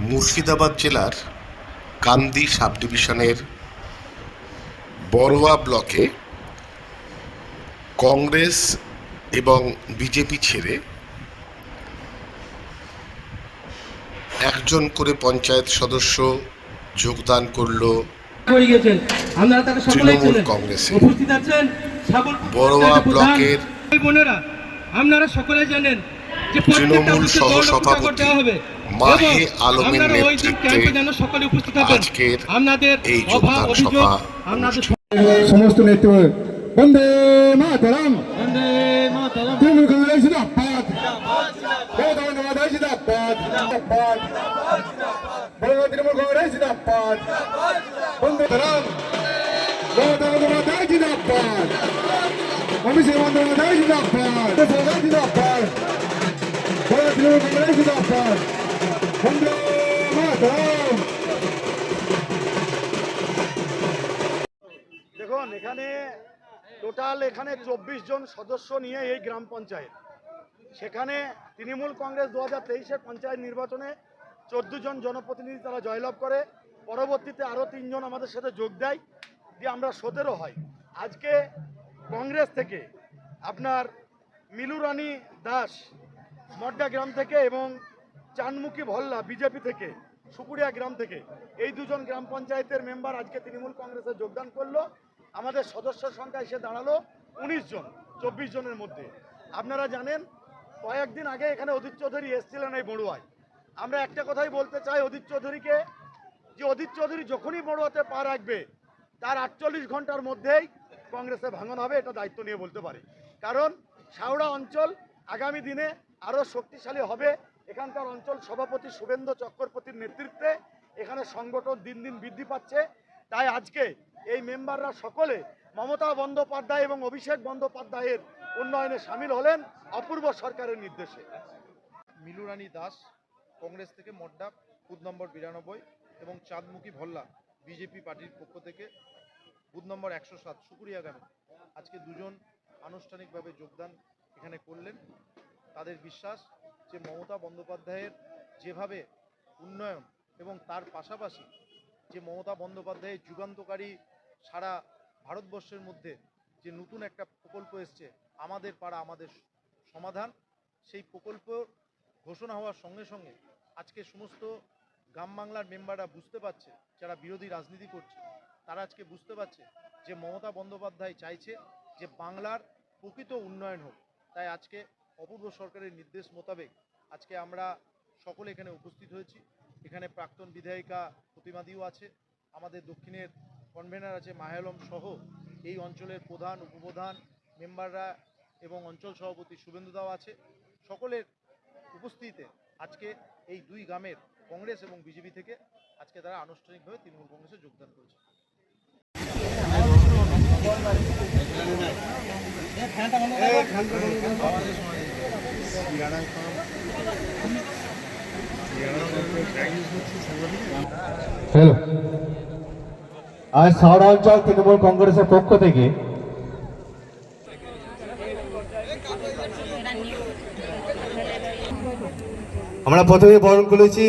মুর্শিদাবাদ জেলার কান্দি সাব ডিভিশনের বড়োয়া ব্লকে কংগ্রেস এবং বিজেপি ছেড়ে একজন করে পঞ্চায়েত সদস্য যোগদান করল তৃণমূল কংগ্রেসে। বড়োয়া ব্লকের আপনারা সকলে জানেন তৃণমূল বুথে দল মাহে আলমের নেতৃত্বে আজকের এই যোগদান সভা। সমস্ত নেতৃত্ব বন্দে মাতরম। বন্দে মাতরম। তৃণমূল কংগ্রেস জিন্দাবাদ। জিন্দাবাদ। তৃণমূল কংগ্রেস জিন্দাবাদ। বন্দে মাতরম। জিন্দাবাদ। অভিষেক বন্দ্যোপাধ্যায় এখানে চব্বিশ জন সদস্য নিয়ে এই গ্রাম পঞ্চায়েত। সেখানে তৃণমূল কংগ্রেস দু হাজার তেইশের পঞ্চায়েত নির্বাচনে চোদ্দ জন জনপ্রতিনিধি তারা জয়লাভ করে। পরবর্তীতে আরও তিনজন আমাদের সাথে যোগ দেয়, দিয়ে আমরা সতেরো হয়। আজকে কংগ্রেস থেকে আপনার মিলু রানী দাস, মড্ডা গ্রাম থেকে এবং চানমুখী ভল্লা, বিজেপি থেকে সুকুরিয়া গ্রাম থেকে, এই দুজন গ্রাম পঞ্চায়েতের মেম্বার আজকে তৃণমূল কংগ্রেসে যোগদান করল। আমাদের সদস্য সংখ্যা এসে দাঁড়াল। উনিশ জন, চব্বিশ জনের মধ্যে। আপনারা জানেন, কয়েকদিন আগে এখানে অদিত চৌধুরী এসেছিলেন এই বড়ুয়ায়। আমরা একটা কথাই বলতে চাই অদিত চৌধুরীকে, যে অদিত চৌধুরী যখনই বড়ুয়াতে পা রাখবে, তার আটচল্লিশ ঘণ্টার মধ্যেই কংগ্রেসে ভাঙন হবে, এটা দায়িত্ব নিয়ে বলতে পারে। কারণ শাওড়া অঞ্চল আগামী দিনে আরও শক্তিশালী হবে। এখানকার অঞ্চল সভাপতি শুভেন্দু চক্রবর্তীর নেতৃত্বে এখানে সংগঠন দিন দিন বৃদ্ধি পাচ্ছে। তাই আজকে এই মেম্বাররা সকলে মমতা বন্দ্যোপাধ্যায় এবং অভিষেক বন্দ্যোপাধ্যায়ের উন্নয়নে সামিল হলেন অপূর্ব সরকারের নির্দেশে। মিলুরানী দাস, কংগ্রেস থেকে মড্ডা বুথ নম্বর বিরানব্বই এবং চাঁদমুখী ভল্লা, বিজেপি পার্টির পক্ষ থেকে বুথ নম্বর একশো সাত, সুকুরিয়া গ্রামে। আজকে দুজন আনুষ্ঠানিকভাবে যোগদান এখানে করলেন। তাদের বিশ্বাস যে মমতা বন্দ্যোপাধ্যায়ের যেভাবে উন্নয়ন এবং তার পাশাপাশি যে মমতা বন্দ্যোপাধ্যায়ের যুগান্তকারী সারা ভারতবর্ষের মধ্যে যে নতুন একটা প্রকল্প এসছে, আমাদের পাড়া, আমাদের সমাধান, সেই প্রকল্প ঘোষণা হওয়ার সঙ্গে সঙ্গে আজকে সমস্ত গ্রাম বাংলার মেম্বাররা বুঝতে পারছে, যারা বিরোধী রাজনীতি করছে, তারা আজকে বুঝতে পারছে যে মমতা বন্দ্যোপাধ্যায় চাইছে যে বাংলার প্রকৃত উন্নয়ন হোক। তাই আজকে অপূর্ব সরকারের নির্দেশ মোতাবেক আজকে আমরা সকলে এখানে উপস্থিত হয়েছি। এখানে প্রাক্তন বিধায়িকা প্রতিমাদিও আছে আমাদের দক্ষিণের কনভেনার আছে মাহেলম সহ এই অঞ্চলের প্রধান উপপ্রধান মেম্বাররা এবং অঞ্চল সভাপতি শুভেন্দুদাও আছে। সকলের উপস্থিতিতে আজকে এই দুই গ্রামের কংগ্রেস এবং বিজেপি থেকে আজকে তারা আনুষ্ঠানিকভাবে তৃণমূল কংগ্রেসে যোগদান করেছে। হ্যালো। আজ সাউড়া অঞ্চল তৃণমূল কংগ্রেসের পক্ষ থেকে আমরা প্রথমে বরণ করেছি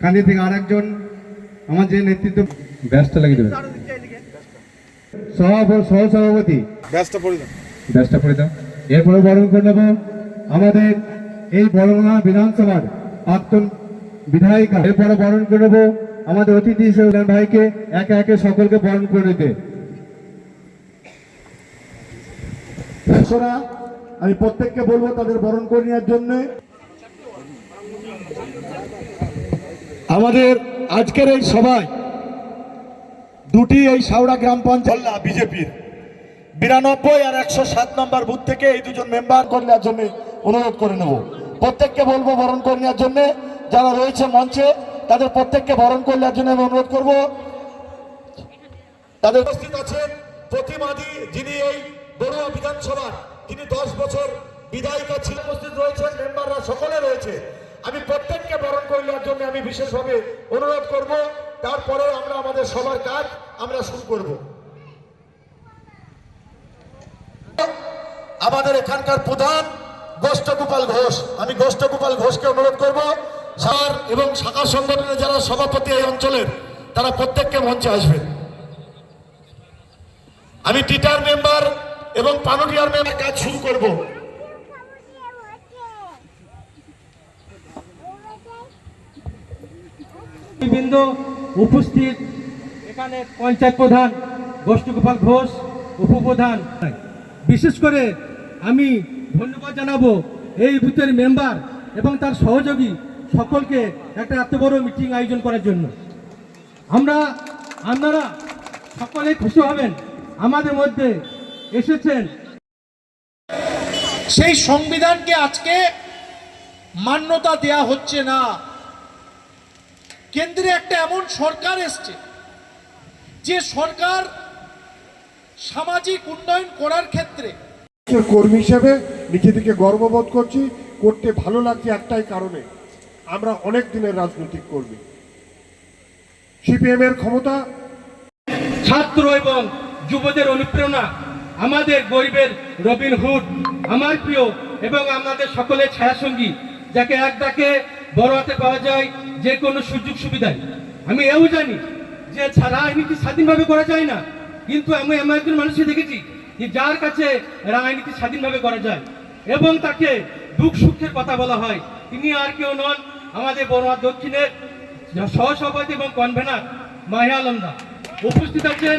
কান্দি থেকে আর একজন আমার যে নেতৃত্ব ব্যস্ত লাগিয়ে দেবে সভাপতি সহ সভাপতি। ব্যস্ত পরিধান ব্যস্ত দাও এরপরে বরণ করে নেব আমাদের এই বড়মা বিধানসভার প্রাক্তন বিধায়িকা। এরপরে বরণ করে নেব আমাদের অতিথি হিসেবে ভাইকে একে একে সকলকে বরণ করে নিতে। আমি প্রত্যেককে বলব তাদের বরণ করে নেওয়ার জন্য। আমাদের আজকের এই সভায় দুটি এই সাউড়া গ্রাম পঞ্চায়েত বিজেপির। বিরানব্বই আর একশো সাত নম্বর বুথ থেকে এই দুজন মেম্বার করে নেওয়ার জন্য অনুরোধ করে নেব। প্রত্যেককে বলব বরণ করে নেওয়ার জন্য, যারা রয়েছে মঞ্চে, তাদের প্রত্যেককে বরণ করে নেওয়ার জন্য আমি অনুরোধ করব। তাদের উপস্থিত আছেন প্রতিমাদি যিনি এই বড়ুয়া বিধানসভার, তিনি দশ বছর বিধায়িকা ছিলেন। উপস্থিত রয়েছেন, মেম্বাররা সকলে রয়েছে। আমি প্রত্যেককে বরণ করে নেওয়ার জন্য আমি বিশেষভাবে অনুরোধ করব। তারপরে আমরা আমাদের সবার কাজ আমরা শুরু করব। আমাদের এখানকার প্রধান গোষ্ঠগোপাল ঘোষ। আমি গোষ্ঠগোপাল ঘোষকে অনুরোধ করব, স্যার এবং শাখা সংগঠনের যারা সভাপতি এই অঞ্চলের, তারা প্রত্যেককে মঞ্চে আসবেন আমি টিটার মেম্বার এবং পানুরিয়ার মেম্বার কাজ শুরু করব। বৃন্দ উপস্থিত, এখানে পঞ্চায়েত প্রধান গোষ্ঠীগোপাল ঘোষ, উপপ্রধান। বিশেষ করে আমি ধন্যবাদ জানাব এই বুথের মেম্বার এবং তার সহযোগী সকলকে একটা এত বড় মিটিং আয়োজন করার জন্য। আমরা, আপনারা সকলে খুশি হবেন, আমাদের মধ্যে এসেছেন। সেই সংবিধানকে আজকে মান্যতা দেয়া হচ্ছে না। কেন্দ্রে একটা এমন সরকার এসছে, যে সরকার সামাজিক উন্নয়ন করার ক্ষেত্রে কর্মী হিসেবে নিজেদেরকে গর্ববোধ করছি। করতে ভালো লাগছে একটাই কারণে, আমরা অনেক দিনের রাজনৈতিক কর্মী। সিপিএম এর ক্ষমতা। ছাত্র এবং যুবদের অনুপ্রেরণা, আমাদের গরিবের রবিন হুড, আমার প্রিয় এবং আমাদের সকলের ছায়াসঙ্গী, যাকে এক ডাকে বড় হাতে পাওয়া যায় যে কোনো সুযোগ সুবিধায়। আমি এও জানি যে রাজনীতি স্বাধীনভাবে করা যায় না, কিন্তু আমি এমন একজন মানুষকে দেখেছি যার কাছে রাজনীতি স্বাধীনভাবে করা যায় এবং তাকে দুঃখ সুখের কথা বলা হয়, তিনি আর কেউ নন আমাদের বড়ুয়া দক্ষিণের সহসভাপতি এবং কনভেনার মাহিয়া আলমদা উপস্থিত আছেন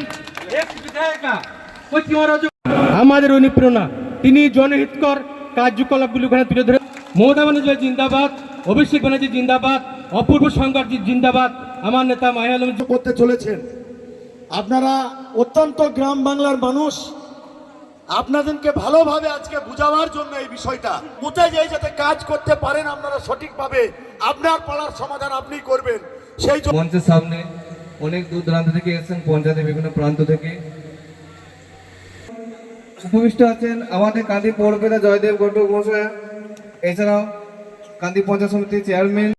আমাদের অনুপ্রেরণা, তিনি জনহিতকর কার্যকলাপগুলি ওখানে তুলে ধরে মমতা ব্যানার্জি জিন্দাবাদ, অভিষেক ব্যানার্জি জিন্দাবাদ, অপূর্ব সংঘর্ষ জিন্দাবাদ, আমার নেতা মাহিয়া আলম করতে চলেছেন। আপনারা অত্যন্ত গ্রাম বাংলার মানুষ আপনাদেরকে ভালোভাবে আজকে বুঝাবার জন্য এই বিষয়টা। বুঝে যাই যাতে কাজ করতে পারেন আপনারা সঠিকভাবে। আপনার পাড়ার সমাধান আপনিই করবেন। সেই মঞ্চের সামনে অনেক দূর দূরান্ত থেকে এসেছেন, পঞ্চায়েতের বিভিন্ন প্রান্ত থেকে। উপবিষ্ট আছেন আমাদের কান্দি পৌরপিতা জয়দেব ঘটক মহাশয়, এছাড়াও কান্দি পঞ্চায়েত সমিতির চেয়ারম্যান।